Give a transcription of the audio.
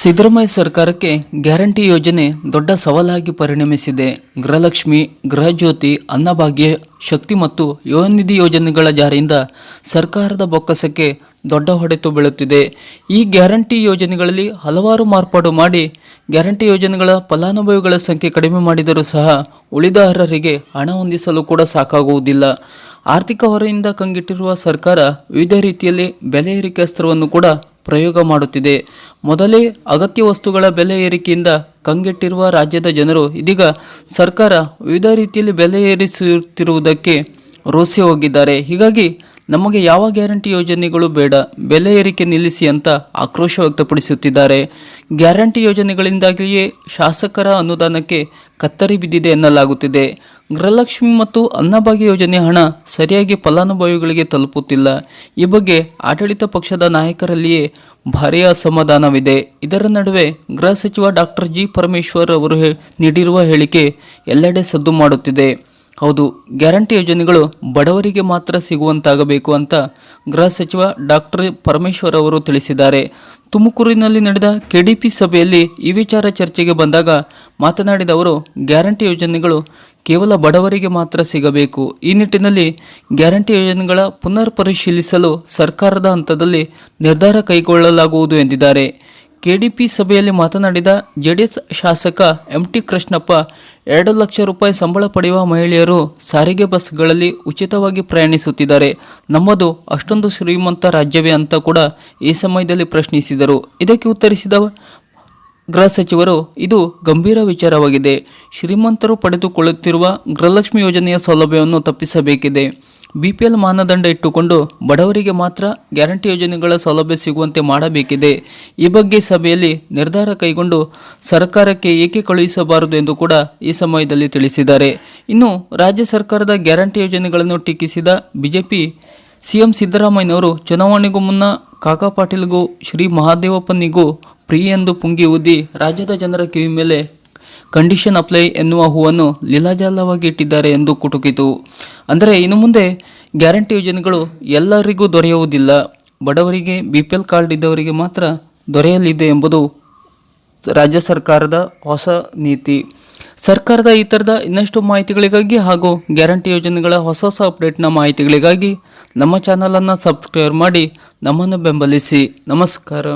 ಸಿದ್ದರಾಮಯ್ಯ ಸರ್ಕಾರಕ್ಕೆ ಗ್ಯಾರಂಟಿ ಯೋಜನೆ ದೊಡ್ಡ ಸವಾಲಾಗಿ ಪರಿಣಮಿಸಿದೆ. ಗೃಹಲಕ್ಷ್ಮಿ, ಗೃಹಜ್ಯೋತಿ, ಅನ್ನಭಾಗ್ಯ, ಶಕ್ತಿ ಮತ್ತು ಯುವನಿಧಿ ಯೋಜನೆಗಳ ಜಾರಿಯಿಂದ ಸರ್ಕಾರದ ಬೊಕ್ಕಸಕ್ಕೆ ದೊಡ್ಡ ಹೊಡೆತು ಬೀಳುತ್ತಿದೆ. ಈ ಗ್ಯಾರಂಟಿ ಯೋಜನೆಗಳಲ್ಲಿ ಹಲವಾರು ಮಾರ್ಪಾಡು ಮಾಡಿ ಗ್ಯಾರಂಟಿ ಯೋಜನೆಗಳ ಫಲಾನುಭವಿಗಳ ಸಂಖ್ಯೆ ಕಡಿಮೆ ಮಾಡಿದರೂ ಸಹ ಉಳಿದ ಅರ್ಹರಿಗೆ ಹಣ ಹೊಂದಿಸಲು ಕೂಡ ಸಾಕಾಗುವುದಿಲ್ಲ. ಆರ್ಥಿಕ ಹೊರೆಯಿಂದ ಕಂಗಿಟ್ಟಿರುವ ಸರ್ಕಾರ ವಿವಿಧ ರೀತಿಯಲ್ಲಿ ಬೆಲೆ ಏರಿಕೆ ಅಸ್ತ್ರವನ್ನು ಕೂಡ ಪ್ರಯೋಗ ಮಾಡುತ್ತಿದೆ. ಮೊದಲೇ ಅಗತ್ಯ ವಸ್ತುಗಳ ಬೆಲೆ ಏರಿಕೆಯಿಂದ ಕಂಗೆಟ್ಟಿರುವ ರಾಜ್ಯದ ಜನರು ಇದೀಗ ಸರ್ಕಾರ ವಿವಿಧ ರೀತಿಯಲ್ಲಿ ಬೆಲೆ ಏರಿಸುತ್ತಿರುವುದಕ್ಕೆ ರೋಸಿ ಹೋಗಿದ್ದಾರೆ ಹೀಗಾಗಿ ನಮಗೆ ಯಾವ ಗ್ಯಾರಂಟಿ ಯೋಜನೆಗಳು ಬೇಡ, ಬೆಲೆ ಏರಿಕೆ ನಿಲ್ಲಿಸಿ ಅಂತ ಆಕ್ರೋಶ ವ್ಯಕ್ತಪಡಿಸುತ್ತಿದ್ದಾರೆ. ಗ್ಯಾರಂಟಿ ಯೋಜನೆಗಳಿಂದಾಗಿಯೇ ಶಾಸಕರ ಅನುದಾನಕ್ಕೆ ಕತ್ತರಿ ಬಿದ್ದಿದೆ ಎನ್ನಲಾಗುತ್ತಿದೆ. ಗೃಹಲಕ್ಷ್ಮಿ ಮತ್ತು ಅನ್ನಭಾಗ್ಯ ಯೋಜನೆ ಹಣ ಸರಿಯಾಗಿ ಫಲಾನುಭವಿಗಳಿಗೆ ತಲುಪುತ್ತಿಲ್ಲ. ಈ ಬಗ್ಗೆ ಆಡಳಿತ ಪಕ್ಷದ ನಾಯಕರಲ್ಲಿಯೇ ಭಾರೀ ಅಸಮಾಧಾನವಿದೆ. ಇದರ ನಡುವೆ ಗೃಹ ಸಚಿವ ಡಾಕ್ಟರ್ ಜಿ ಪರಮೇಶ್ವರ್ ಅವರು ನೀಡಿರುವ ಹೇಳಿಕೆ ಎಲ್ಲೆಡೆ ಸದ್ದು ಮಾಡುತ್ತಿದೆ. ಹೌದು, ಗ್ಯಾರಂಟಿ ಯೋಜನೆಗಳು ಬಡವರಿಗೆ ಮಾತ್ರ ಸಿಗುವಂತಾಗಬೇಕು ಅಂತ ಗೃಹ ಸಚಿವ ಡಾಕ್ಟರ್ ಪರಮೇಶ್ವರ್ ಅವರು ತಿಳಿಸಿದ್ದಾರೆ. ತುಮಕೂರಿನಲ್ಲಿ ನಡೆದ ಕೆಡಿಪಿ ಸಭೆಯಲ್ಲಿ ಈ ವಿಚಾರ ಚರ್ಚೆಗೆ ಬಂದಾಗ ಮಾತನಾಡಿದ ಅವರು, ಗ್ಯಾರಂಟಿ ಯೋಜನೆಗಳು ಕೇವಲ ಬಡವರಿಗೆ ಮಾತ್ರ ಸಿಗಬೇಕು. ಈ ನಿಟ್ಟಿನಲ್ಲಿ ಗ್ಯಾರಂಟಿ ಯೋಜನೆಗಳ ಪುನರ್ ಪರಿಶೀಲಿಸಲು ಸರ್ಕಾರದ ಹಂತದಲ್ಲಿ ನಿರ್ಧಾರ ಕೈಗೊಳ್ಳಲಾಗುವುದು ಎಂದಿದ್ದಾರೆ. ಕೆಡಿಪಿ ಸಭೆಯಲ್ಲಿ ಮಾತನಾಡಿದ ಜೆಡಿಎಸ್ ಶಾಸಕ ಎಂ ಟಿ ಕೃಷ್ಣಪ್ಪ, ಎರಡು ಲಕ್ಷ ರೂಪಾಯಿ ಸಂಬಳ ಪಡೆಯುವ ಮಹಿಳೆಯರು ಸಾರಿಗೆ ಬಸ್ಗಳಲ್ಲಿ ಉಚಿತವಾಗಿ ಪ್ರಯಾಣಿಸುತ್ತಿದ್ದಾರೆ. ನಮ್ಮದು ಅಷ್ಟೊಂದು ಶ್ರೀಮಂತ ರಾಜ್ಯವೇ ಅಂತ ಕೂಡ ಈ ಸಮಯದಲ್ಲಿ ಪ್ರಶ್ನಿಸಿದರು. ಇದಕ್ಕೆ ಉತ್ತರಿಸಿದ ಗೃಹ ಸಚಿವರು, ಇದು ಗಂಭೀರ ವಿಚಾರವಾಗಿದೆ. ಶ್ರೀಮಂತರು ಪಡೆದುಕೊಳ್ಳುತ್ತಿರುವ ಗೃಹಲಕ್ಷ್ಮಿ ಯೋಜನೆಯ ಸೌಲಭ್ಯವನ್ನು ತಪ್ಪಿಸಬೇಕಿದೆ. ಬಿಪಿಎಲ್ ಮಾನದಂಡ ಇಟ್ಟುಕೊಂಡು ಬಡವರಿಗೆ ಮಾತ್ರ ಗ್ಯಾರಂಟಿ ಯೋಜನೆಗಳ ಸೌಲಭ್ಯ ಸಿಗುವಂತೆ ಮಾಡಬೇಕಿದೆ. ಈ ಬಗ್ಗೆ ಸಭೆಯಲ್ಲಿ ನಿರ್ಧಾರ ಕೈಗೊಂಡು ಸರ್ಕಾರಕ್ಕೆ ಏಕೆ ಕಳುಹಿಸಬಾರದು ಎಂದು ಕೂಡ ಈ ಸಮಯದಲ್ಲಿ ತಿಳಿಸಿದ್ದಾರೆ. ಇನ್ನು ರಾಜ್ಯ ಸರ್ಕಾರದ ಗ್ಯಾರಂಟಿ ಯೋಜನೆಗಳನ್ನು ಟೀಕಿಸಿದ ಬಿಜೆಪಿ ಸಿಎಂ ಸಿದ್ದರಾಮಯ್ಯನವರು ಚುನಾವಣೆಗೂ ಮುನ್ನ ಕಾಕಾ ಪಾಟೀಲ್ಗೂ ಶ್ರೀ ಮಹಾದೇವಪ್ಪನಿಗೂ ಪ್ರಿಯ ಎಂದು ಪುಂಗಿ ಊದಿ ರಾಜ್ಯದ ಜನರ ಕಿವಿ ಮೇಲೆ ಕಂಡೀಷನ್ ಅಪ್ಲೈ ಎನ್ನುವ ಹೂವನ್ನು ಲೀಲಾಜಾಲವಾಗಿ ಇಟ್ಟಿದ್ದಾರೆ ಎಂದು ಕುಟುಕಿತು. ಅಂದರೆ ಇನ್ನು ಮುಂದೆ ಗ್ಯಾರಂಟಿ ಯೋಜನೆಗಳು ಎಲ್ಲರಿಗೂ ದೊರೆಯುವುದಿಲ್ಲ. ಬಡವರಿಗೆ ಬಿ ಪಿ ಎಲ್ ಕಾರ್ಡ್ ಇದ್ದವರಿಗೆ ಮಾತ್ರ ದೊರೆಯಲಿದೆ ಎಂಬುದು ರಾಜ್ಯ ಸರ್ಕಾರದ ಹೊಸ ನೀತಿ. ಸರ್ಕಾರದ ಈ ಥರದ ಇನ್ನಷ್ಟು ಮಾಹಿತಿಗಳಿಗಾಗಿ ಹಾಗೂ ಗ್ಯಾರಂಟಿ ಯೋಜನೆಗಳ ಹೊಸ ಹೊಸ ಅಪ್ಡೇಟ್ನ ಮಾಹಿತಿಗಳಿಗಾಗಿ ನಮ್ಮ ಚಾನಲನ್ನು ಸಬ್ಸ್ಕ್ರೈಬ್ ಮಾಡಿ ನಮ್ಮನ್ನು ಬೆಂಬಲಿಸಿ. ನಮಸ್ಕಾರ.